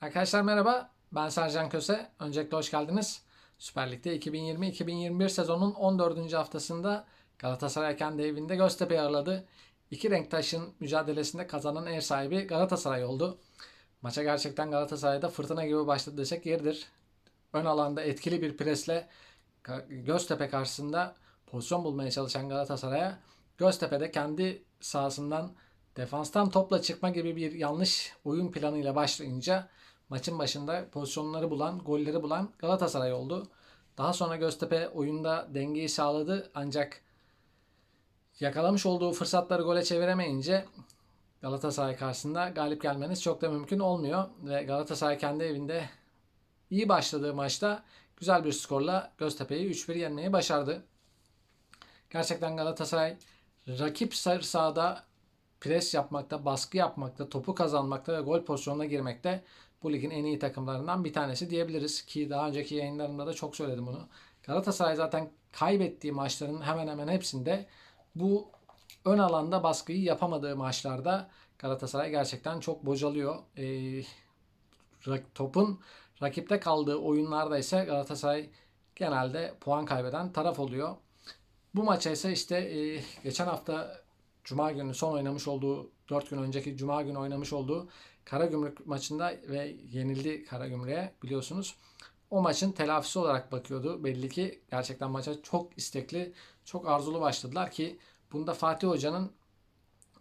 Arkadaşlar merhaba. Ben Sercan Köse. Öncelikle hoş geldiniz. Süper Lig'de 2020-2021 sezonun 14. haftasında Galatasaray kendi evinde Göztepe'yi ağırladı. İki renk taşın mücadelesinde kazanan ev sahibi Galatasaray oldu. Maça gerçekten Galatasaray'da fırtına gibi başladı desek yeridir. Ön alanda etkili bir presle Göztepe karşısında pozisyon bulmaya çalışan Galatasaray'a Göztepe'de kendi sahasından defanstan topla çıkma gibi bir yanlış oyun planıyla başlayınca maçın başında pozisyonları bulan, golleri bulan Galatasaray oldu. Daha sonra Göztepe oyunda dengeyi sağladı ancak yakalamış olduğu fırsatları gole çeviremeyince Galatasaray karşısında galip gelmeniz çok da mümkün olmuyor ve Galatasaray kendi evinde iyi başladığı maçta güzel bir skorla Göztepe'yi 3-1 yenmeyi başardı. Gerçekten Galatasaray rakip sahada pres yapmakta, baskı yapmakta, topu kazanmakta ve gol pozisyonuna girmekte bu ligin en iyi takımlarından bir tanesi diyebiliriz ki daha önceki yayınlarımda da çok söyledim bunu. Galatasaray zaten kaybettiği maçların hemen hemen hepsinde bu ön alanda baskıyı yapamadığı maçlarda Galatasaray gerçekten çok bocalıyor. Ee, topun rakipte kaldığı oyunlarda ise Galatasaray genelde puan kaybeden taraf oluyor. Bu maça ise işte e, geçen hafta Cuma günü son oynamış olduğu 4 gün önceki Cuma günü oynamış olduğu Karagümrük maçında ve yenildi Karagümrük'e biliyorsunuz. O maçın telafisi olarak bakıyordu. Belli ki gerçekten maça çok istekli, çok arzulu başladılar ki bunda Fatih Hoca'nın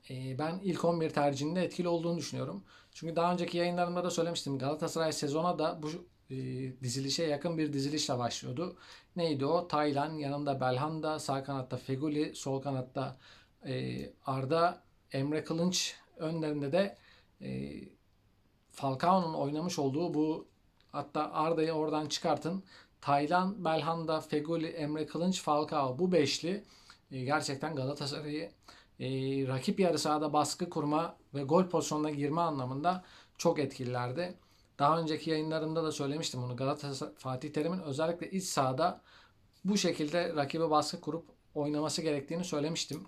e, ben ilk 11 tercihinde etkili olduğunu düşünüyorum. Çünkü daha önceki yayınlarımda da söylemiştim. Galatasaray sezona da bu e, dizilişe yakın bir dizilişle başlıyordu. Neydi o? Taylan, yanında Belhanda, sağ kanatta Feguli, sol kanatta e, Arda, Emre Kılınç, önlerinde de e, Falcao'nun oynamış olduğu bu hatta Arda'yı oradan çıkartın. Taylan, Belhanda, Feguli, Emre Kılınç, Falcao bu beşli e, gerçekten Galatasaray'ı e, rakip yarı sahada baskı kurma ve gol pozisyonuna girme anlamında çok etkililerdi. Daha önceki yayınlarımda da söylemiştim bunu. Galatasaray Fatih Terim'in özellikle iç sahada bu şekilde rakibe baskı kurup oynaması gerektiğini söylemiştim.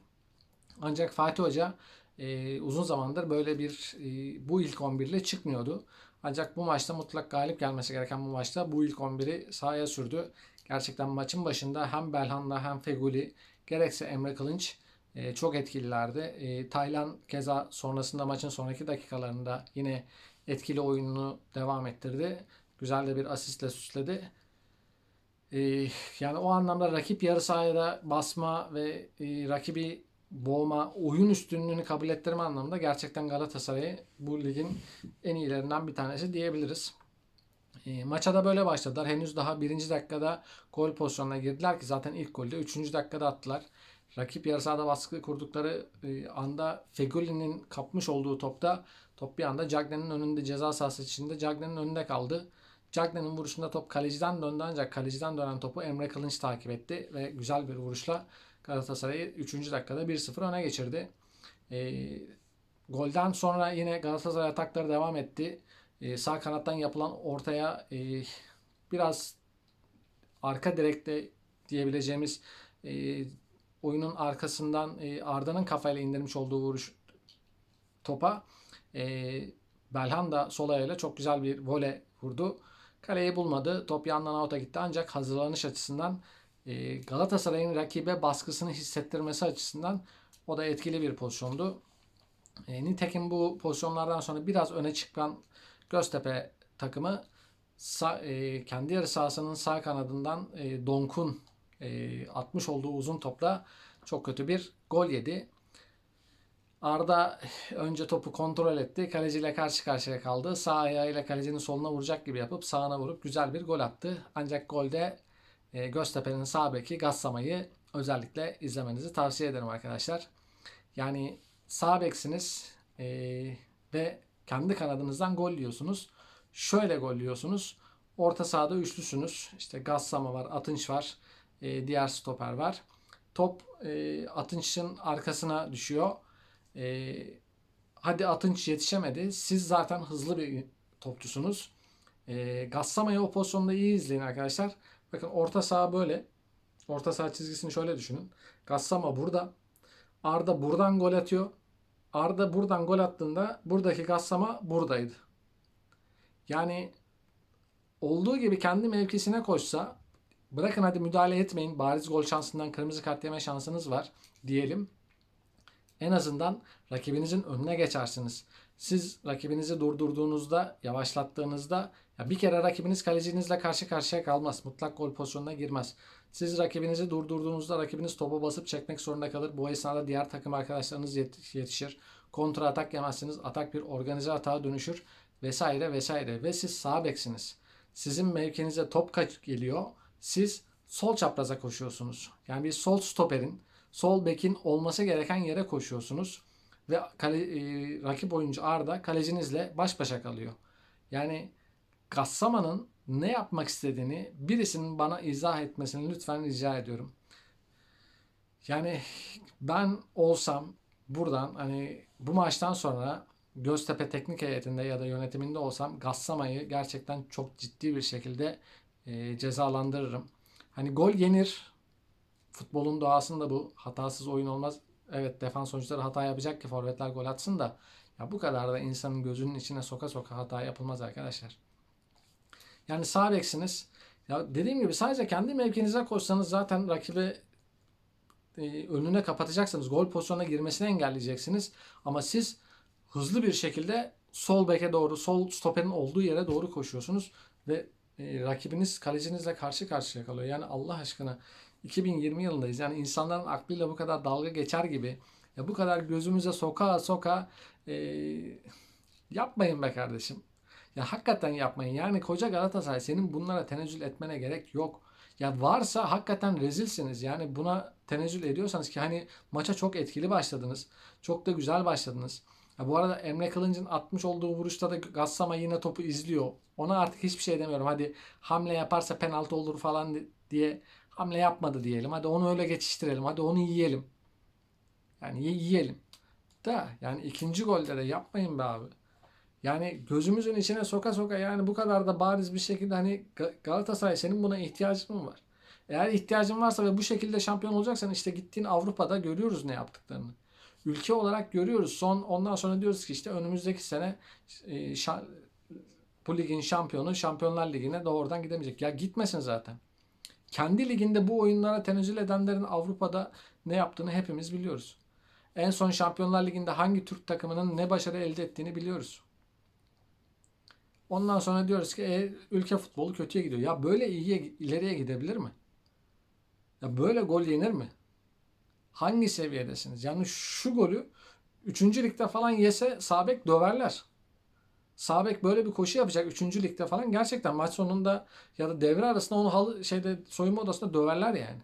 Ancak Fatih Hoca e, uzun zamandır böyle bir e, bu ilk 11 ile çıkmıyordu. Ancak bu maçta mutlak galip gelmesi gereken bu maçta bu ilk 11'i sahaya sürdü. Gerçekten maçın başında hem Belhanda hem Feguli gerekse Emre Kılınç e, çok etkililerdi. E, Taylan keza sonrasında maçın sonraki dakikalarında yine etkili oyununu devam ettirdi. Güzel de bir asistle süsledi. E, yani o anlamda rakip yarı sahada basma ve e, rakibi boğma, oyun üstünlüğünü kabul ettirme anlamında gerçekten Galatasaray'ı bu ligin en iyilerinden bir tanesi diyebiliriz. E, maça da böyle başladılar. Henüz daha birinci dakikada gol pozisyonuna girdiler ki zaten ilk golü de üçüncü dakikada attılar. Rakip yarı sahada baskı kurdukları e, anda Feguli'nin kapmış olduğu topta top bir anda Cagne'nin önünde ceza sahası içinde Cagne'nin önünde kaldı. Cagne'nin vuruşunda top kaleciden döndü ancak kaleciden dönen topu Emre Kılınç takip etti ve güzel bir vuruşla Galatasaray'ı 3. dakikada 1-0 öne geçirdi. E, golden sonra yine Galatasaray atakları devam etti. E, sağ kanattan yapılan ortaya e, biraz arka direkte diyebileceğimiz e, oyunun arkasından e, Arda'nın kafayla indirmiş olduğu vuruş topa e, Belhanda sol ayağıyla çok güzel bir vole vurdu. Kaleyi bulmadı. Top yandan out'a gitti ancak hazırlanış açısından e, Galatasaray'ın rakibe baskısını hissettirmesi açısından o da etkili bir pozisyondu. E, nitekim bu pozisyonlardan sonra biraz öne çıkan Göztepe takımı e, kendi yarı sahasının sağ kanadından e, Donk'un e, atmış olduğu uzun topla çok kötü bir gol yedi. Arda önce topu kontrol etti. Kaleciyle karşı karşıya kaldı. Sağ ayağıyla kalecinin soluna vuracak gibi yapıp sağına vurup güzel bir gol attı. Ancak golde e, Göztepe'nin sağ beki Gassama'yı özellikle izlemenizi tavsiye ederim arkadaşlar. Yani sağ beksiniz e, ve kendi kanadınızdan gol yiyorsunuz. Şöyle gol yiyorsunuz. Orta sahada üçlüsünüz. İşte Gassama var, Atınç var, e, diğer stoper var. Top e, Atınç'ın arkasına düşüyor. E, hadi Atınç yetişemedi. Siz zaten hızlı bir topçusunuz. E, Gassama'yı o pozisyonda iyi izleyin arkadaşlar. Bakın orta saha böyle. Orta saha çizgisini şöyle düşünün. Gassama burada. Arda buradan gol atıyor. Arda buradan gol attığında buradaki Gassama buradaydı. Yani olduğu gibi kendi mevkisine koşsa bırakın hadi müdahale etmeyin. Bariz gol şansından kırmızı kart yeme şansınız var diyelim. En azından rakibinizin önüne geçersiniz. Siz rakibinizi durdurduğunuzda, yavaşlattığınızda ya bir kere rakibiniz kalecinizle karşı karşıya kalmaz. Mutlak gol pozisyonuna girmez. Siz rakibinizi durdurduğunuzda rakibiniz topa basıp çekmek zorunda kalır. Bu esnada diğer takım arkadaşlarınız yet- yetişir. Kontra atak yemezsiniz. Atak bir organize atağa dönüşür vesaire vesaire. Ve siz sağ beksiniz. Sizin mevkinize top kaç geliyor. Siz sol çapraza koşuyorsunuz. Yani bir sol stoperin, sol bekin olması gereken yere koşuyorsunuz. Ve kale, e, rakip oyuncu Arda kalecinizle baş başa kalıyor. Yani Gassama'nın ne yapmak istediğini birisinin bana izah etmesini lütfen rica ediyorum. Yani ben olsam buradan hani bu maçtan sonra Göztepe teknik heyetinde ya da yönetiminde olsam Gassama'yı gerçekten çok ciddi bir şekilde e, cezalandırırım. Hani gol yenir. Futbolun doğasında bu. Hatasız oyun olmaz. Evet defans oyuncuları hata yapacak ki forvetler gol atsın da ya bu kadar da insanın gözünün içine soka soka hata yapılmaz arkadaşlar. Yani sağ beksiniz. Ya dediğim gibi sadece kendi mevkinize koşsanız zaten rakibi e, önüne kapatacaksınız. Gol pozisyonuna girmesini engelleyeceksiniz. Ama siz hızlı bir şekilde sol beke doğru, sol stoperin olduğu yere doğru koşuyorsunuz ve e, rakibiniz kalecinizle karşı karşıya kalıyor. Yani Allah aşkına 2020 yılındayız. Yani insanların aklıyla bu kadar dalga geçer gibi ya bu kadar gözümüze soka soka e, yapmayın be kardeşim. Ya hakikaten yapmayın. Yani koca Galatasaray senin bunlara tenezzül etmene gerek yok. Ya varsa hakikaten rezilsiniz. Yani buna tenezzül ediyorsanız ki hani maça çok etkili başladınız. Çok da güzel başladınız. Ya bu arada Emre Kılınç'ın atmış olduğu vuruşta da Gassama yine topu izliyor. Ona artık hiçbir şey demiyorum. Hadi hamle yaparsa penaltı olur falan diye hamle yapmadı diyelim. Hadi onu öyle geçiştirelim. Hadi onu yiyelim. Yani yiyelim. Da yani ikinci golde de yapmayın be abi. Yani gözümüzün içine soka soka yani bu kadar da bariz bir şekilde hani Galatasaray senin buna ihtiyacın mı var? Eğer ihtiyacın varsa ve bu şekilde şampiyon olacaksan işte gittiğin Avrupa'da görüyoruz ne yaptıklarını. Ülke olarak görüyoruz. Son ondan sonra diyoruz ki işte önümüzdeki sene e, şa, bu ligin şampiyonu Şampiyonlar Ligi'ne doğrudan gidemeyecek. Ya gitmesin zaten. Kendi liginde bu oyunlara tenezzül edenlerin Avrupa'da ne yaptığını hepimiz biliyoruz. En son Şampiyonlar Ligi'nde hangi Türk takımının ne başarı elde ettiğini biliyoruz. Ondan sonra diyoruz ki e, ülke futbolu kötüye gidiyor. Ya böyle iyiye ileriye gidebilir mi? Ya böyle gol yenir mi? Hangi seviyedesiniz? Yani şu golü 3. ligde falan yese Sabek döverler. Sabek böyle bir koşu yapacak 3. ligde falan gerçekten maç sonunda ya da devre arasında onu halı şeyde soyunma odasında döverler yani.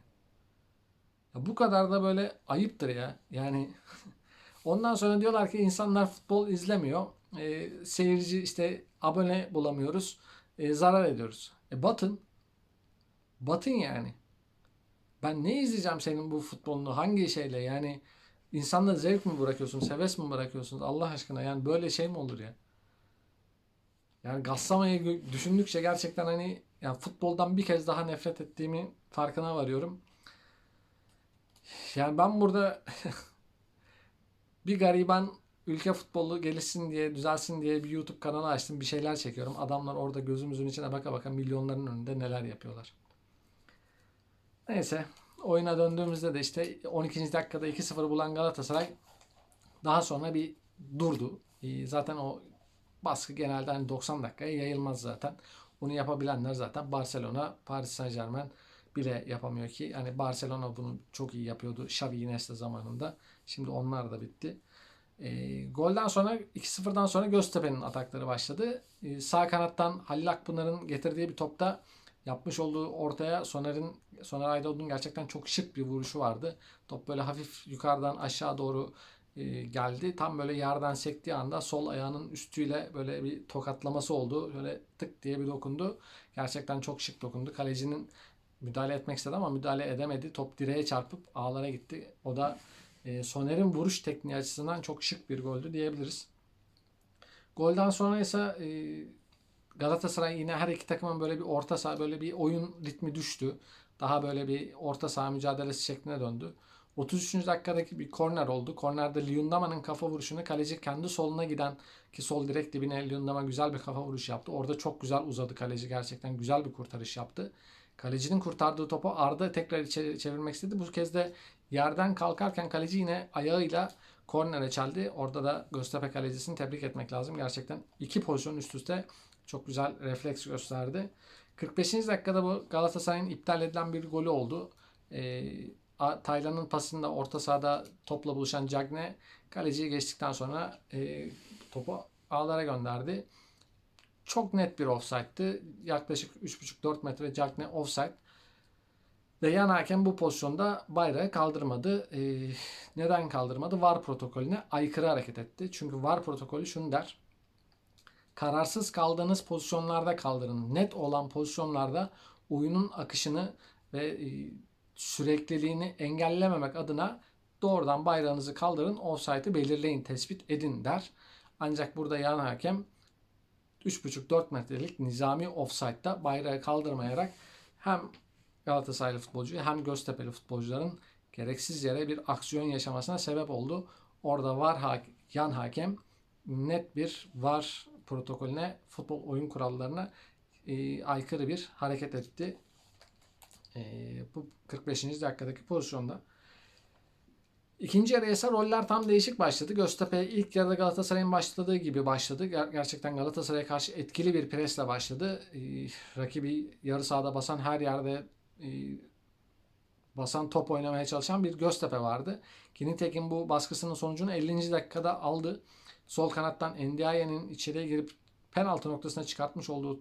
Ya bu kadar da böyle ayıptır ya. Yani ondan sonra diyorlar ki insanlar futbol izlemiyor. E, seyirci işte abone bulamıyoruz. E, zarar ediyoruz. E batın. Batın yani. Ben ne izleyeceğim senin bu futbolunu? Hangi şeyle? Yani insanla zevk mi bırakıyorsunuz? Seves mi bırakıyorsunuz? Allah aşkına yani böyle şey mi olur ya? Yani Gassama'yı düşündükçe gerçekten hani yani futboldan bir kez daha nefret ettiğimi farkına varıyorum. Yani ben burada bir gariban ülke futbolu gelişsin diye, düzelsin diye bir YouTube kanalı açtım. Bir şeyler çekiyorum. Adamlar orada gözümüzün içine baka baka milyonların önünde neler yapıyorlar. Neyse. Oyuna döndüğümüzde de işte 12. dakikada 2-0 bulan Galatasaray daha sonra bir durdu. Zaten o baskı genelde hani 90 dakikaya yayılmaz zaten. Bunu yapabilenler zaten Barcelona, Paris Saint Germain bile yapamıyor ki. Hani Barcelona bunu çok iyi yapıyordu Xavi Iniesta zamanında. Şimdi onlar da bitti. E, golden sonra 2-0'dan sonra Göztepe'nin atakları başladı. E, sağ kanattan Halil Akpınar'ın getirdiği bir topta yapmış olduğu ortaya Soner'in Soner Aydoğdu'nun gerçekten çok şık bir vuruşu vardı. Top böyle hafif yukarıdan aşağı doğru e, geldi. Tam böyle yerden sektiği anda sol ayağının üstüyle böyle bir tokatlaması oldu. Böyle tık diye bir dokundu. Gerçekten çok şık dokundu. Kalecinin müdahale etmek istedi ama müdahale edemedi. Top direğe çarpıp ağlara gitti. O da e, Soner'in vuruş tekniği açısından çok şık bir goldü diyebiliriz. Golden sonra ise e, Galatasaray yine her iki takımın böyle bir orta saha böyle bir oyun ritmi düştü. Daha böyle bir orta saha mücadelesi şekline döndü. 33. dakikadaki bir korner oldu. Kornerde Luyendama'nın kafa vuruşunu kaleci kendi soluna giden ki sol direkt dibine Luyendama güzel bir kafa vuruş yaptı. Orada çok güzel uzadı kaleci. Gerçekten güzel bir kurtarış yaptı. Kalecinin kurtardığı topu Arda tekrar çevirmek istedi. Bu kez de yerden kalkarken kaleci yine ayağıyla kornere çeldi. Orada da Göztepe kalecisini tebrik etmek lazım. Gerçekten iki pozisyon üst üste çok güzel refleks gösterdi. 45. dakikada bu Galatasaray'ın iptal edilen bir golü oldu. A- Taylan'ın pasında orta sahada topla buluşan Cagne kaleciyi geçtikten sonra e, topu ağlara gönderdi. Çok net bir offside'tı. Yaklaşık 3,5-4 metre Cagne offside. Ve yan hakem bu pozisyonda bayrağı kaldırmadı. Ee, neden kaldırmadı? VAR protokolüne aykırı hareket etti. Çünkü VAR protokolü şunu der. Kararsız kaldığınız pozisyonlarda kaldırın. Net olan pozisyonlarda oyunun akışını ve e, sürekliliğini engellememek adına doğrudan bayrağınızı kaldırın. Offside'ı belirleyin, tespit edin der. Ancak burada yan hakem 3,5-4 metrelik nizami offside'da bayrağı kaldırmayarak hem Galatasaraylı futbolcuyu hem Göztepe'li futbolcuların gereksiz yere bir aksiyon yaşamasına sebep oldu. Orada var ha- yan hakem net bir var protokolüne, futbol oyun kurallarına e, aykırı bir hareket etti. E, bu 45. dakikadaki pozisyonda. İkinci yarıya ise roller tam değişik başladı. Göztepe ilk yarıda Galatasaray'ın başladığı gibi başladı. Ger- gerçekten Galatasaray'a karşı etkili bir presle başladı. E, rakibi yarı sahada basan her yerde e, basan top oynamaya çalışan bir Göztepe vardı. Ki nitekim bu baskısının sonucunu 50. dakikada aldı. Sol kanattan Ndiaye'nin içeriye girip penaltı noktasına çıkartmış olduğu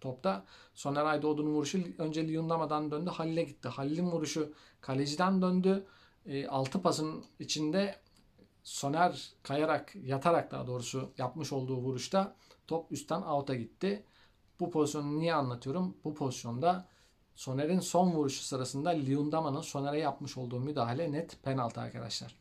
topta Soner Aydoğdu'nun vuruşu önce Liyundama'dan döndü. Halil'e gitti. Halil'in vuruşu kaleciden döndü. E, pasın içinde Soner kayarak, yatarak daha doğrusu yapmış olduğu vuruşta top üstten out'a gitti. Bu pozisyonu niye anlatıyorum? Bu pozisyonda Soner'in son vuruşu sırasında Liyundama'nın Soner'e yapmış olduğu müdahale net penaltı arkadaşlar.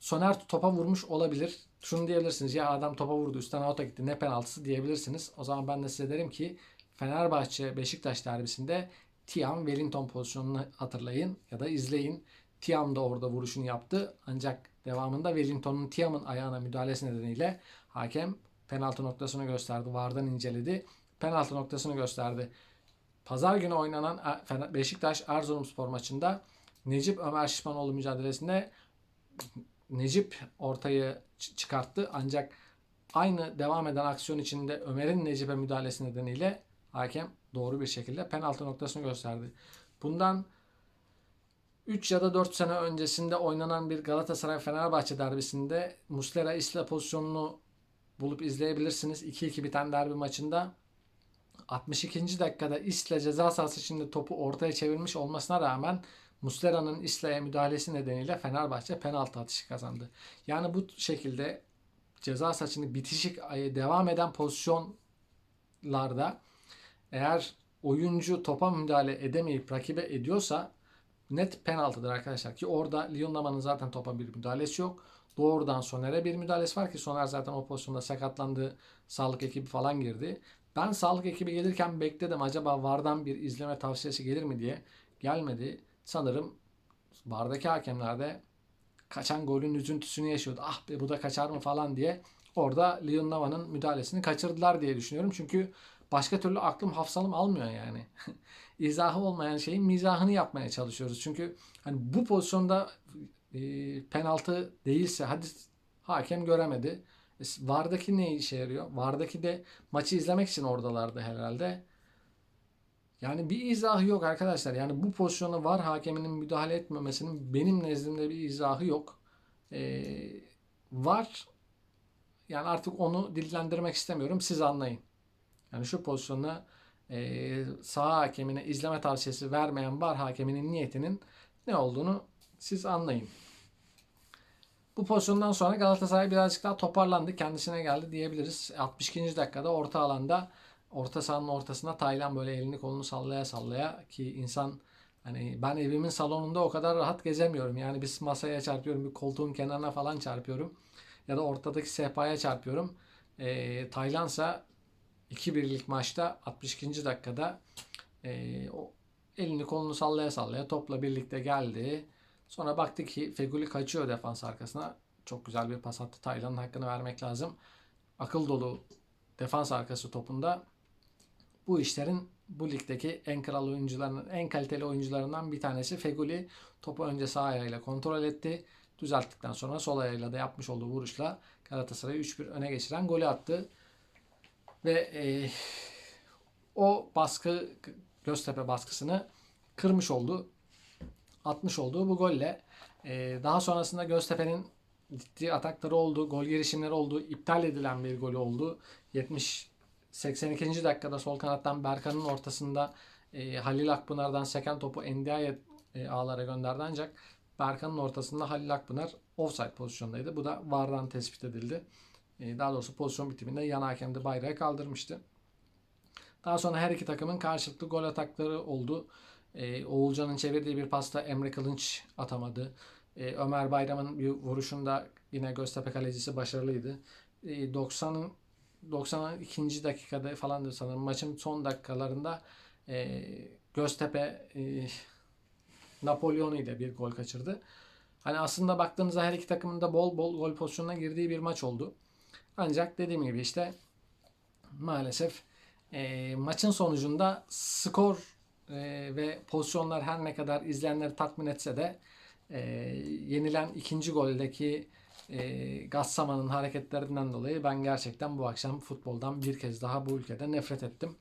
Soner topa vurmuş olabilir. Şunu diyebilirsiniz. Ya adam topa vurdu üstten out'a gitti. Ne penaltısı diyebilirsiniz. O zaman ben de size derim ki Fenerbahçe Beşiktaş derbisinde Tiam Wellington pozisyonunu hatırlayın ya da izleyin. Tiam da orada vuruşunu yaptı. Ancak devamında Wellington'un Tiam'ın ayağına müdahalesi nedeniyle hakem penaltı noktasını gösterdi. Vardan inceledi. Penaltı noktasını gösterdi. Pazar günü oynanan Er- Beşiktaş Erzurumspor maçında Necip Ömer Şişmanoğlu mücadelesinde Necip ortayı çıkarttı. Ancak aynı devam eden aksiyon içinde Ömer'in Necip'e müdahalesi nedeniyle hakem doğru bir şekilde penaltı noktasını gösterdi. Bundan 3 ya da 4 sene öncesinde oynanan bir Galatasaray Fenerbahçe derbisinde Muslera Isla pozisyonunu bulup izleyebilirsiniz. 2-2 biten derbi maçında 62. dakikada Isla ceza sahası içinde topu ortaya çevirmiş olmasına rağmen Muslera'nın Isla'ya müdahalesi nedeniyle Fenerbahçe penaltı atışı kazandı. Yani bu şekilde ceza saçını bitişik devam eden pozisyonlarda eğer oyuncu topa müdahale edemeyip rakibe ediyorsa net penaltıdır arkadaşlar. Ki orada Liyonlama'nın zaten topa bir müdahalesi yok. Doğrudan Soner'e bir müdahalesi var ki Soner zaten o pozisyonda sakatlandı. Sağlık ekibi falan girdi. Ben sağlık ekibi gelirken bekledim. Acaba VAR'dan bir izleme tavsiyesi gelir mi diye. Gelmedi. Sanırım VAR'daki hakemler de kaçan golün üzüntüsünü yaşıyordu. Ah be bu da kaçar mı falan diye. Orada Leon Nava'nın müdahalesini kaçırdılar diye düşünüyorum. Çünkü başka türlü aklım hafsalım almıyor yani. İzahı olmayan şeyin mizahını yapmaya çalışıyoruz. Çünkü hani bu pozisyonda e, penaltı değilse hadi hakem göremedi. VAR'daki ne işe yarıyor? VAR'daki de maçı izlemek için oradalardı herhalde. Yani bir izahı yok arkadaşlar. Yani bu pozisyona VAR hakeminin müdahale etmemesinin benim nezdimde bir izahı yok. Ee, VAR yani artık onu dillendirmek istemiyorum. Siz anlayın. Yani şu pozisyona e, sağ hakemine izleme tavsiyesi vermeyen VAR hakeminin niyetinin ne olduğunu siz anlayın. Bu pozisyondan sonra Galatasaray birazcık daha toparlandı. Kendisine geldi diyebiliriz. 62. dakikada orta alanda orta sahanın ortasında Taylan böyle elini kolunu sallaya sallaya ki insan hani ben evimin salonunda o kadar rahat gezemiyorum. Yani bir masaya çarpıyorum, bir koltuğun kenarına falan çarpıyorum. Ya da ortadaki sehpaya çarpıyorum. E, Taylansa 2-1'lik maçta 62. dakikada e, o elini kolunu sallaya sallaya topla birlikte geldi. Sonra baktı ki Feguli kaçıyor defans arkasına. Çok güzel bir pas attı. Taylan'ın hakkını vermek lazım. Akıl dolu defans arkası topunda bu işlerin bu ligdeki en kral oyuncularının, en kaliteli oyuncularından bir tanesi Feguli. Topu önce sağ ayağıyla kontrol etti. Düzelttikten sonra sol ayağıyla da yapmış olduğu vuruşla Galatasaray'ı 3-1 öne geçiren golü attı. Ve e, o baskı Göztepe baskısını kırmış oldu. Atmış olduğu bu golle. E, daha sonrasında Göztepe'nin ciddi atakları oldu. Gol girişimleri oldu. iptal edilen bir gol oldu. 70 82. dakikada sol kanattan Berkan'ın ortasında e, Halil Akpınar'dan seken topu Endia'ya e, ağlara gönderdi ancak Berkan'ın ortasında Halil Akpınar offside pozisyondaydı. Bu da VAR'dan tespit edildi. E, daha doğrusu pozisyon bitiminde yan hakem bayrağı kaldırmıştı. Daha sonra her iki takımın karşılıklı gol atakları oldu. E, Oğulcan'ın çevirdiği bir pasta Emre Kılınç atamadı. E, Ömer Bayram'ın bir vuruşunda yine Göztepe kalecisi başarılıydı. E, 90'ın 92. dakikada falan da sanırım maçın son dakikalarında e, Göztepe e, Napolyon ile bir gol kaçırdı. Hani aslında baktığınızda her iki takımın da bol bol gol pozisyonuna girdiği bir maç oldu. Ancak dediğim gibi işte maalesef e, maçın sonucunda skor e, ve pozisyonlar her ne kadar izleyenleri tatmin etse de e, yenilen ikinci goldeki e, Gassama'nın hareketlerinden dolayı ben gerçekten bu akşam futboldan bir kez daha bu ülkede nefret ettim.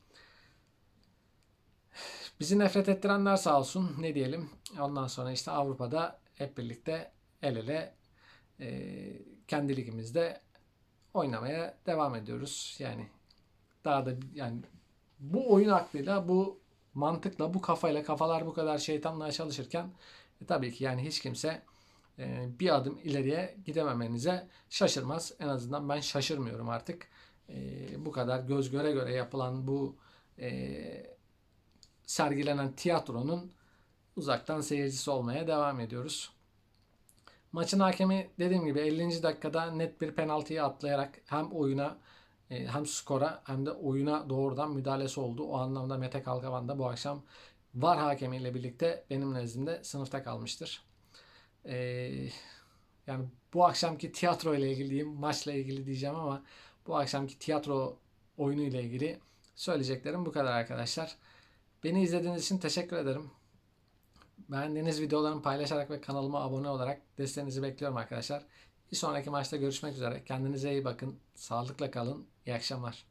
Bizi nefret ettirenler sağ olsun ne diyelim. Ondan sonra işte Avrupa'da hep birlikte el ele e, kendi ligimizde oynamaya devam ediyoruz. Yani daha da yani bu oyun aklıyla bu mantıkla bu kafayla kafalar bu kadar şeytanlığa çalışırken e, tabii ki yani hiç kimse e, bir adım ileriye gidememenize şaşırmaz. En azından ben şaşırmıyorum artık. E, bu kadar göz göre göre yapılan bu e, sergilenen tiyatronun uzaktan seyircisi olmaya devam ediyoruz. Maçın hakemi dediğim gibi 50. dakikada net bir penaltıyı atlayarak hem oyuna hem skora hem de oyuna doğrudan müdahalesi oldu. O anlamda Mete Kalkavan da bu akşam VAR hakemiyle birlikte benim nezdimde sınıfta kalmıştır. Ee, yani bu akşamki tiyatro ile ilgili diyeyim, maçla ilgili diyeceğim ama bu akşamki tiyatro oyunu ile ilgili söyleyeceklerim bu kadar arkadaşlar. Beni izlediğiniz için teşekkür ederim. Beğendiğiniz videolarımı paylaşarak ve kanalıma abone olarak desteğinizi bekliyorum arkadaşlar. Bir sonraki maçta görüşmek üzere. Kendinize iyi bakın. Sağlıkla kalın. İyi akşamlar.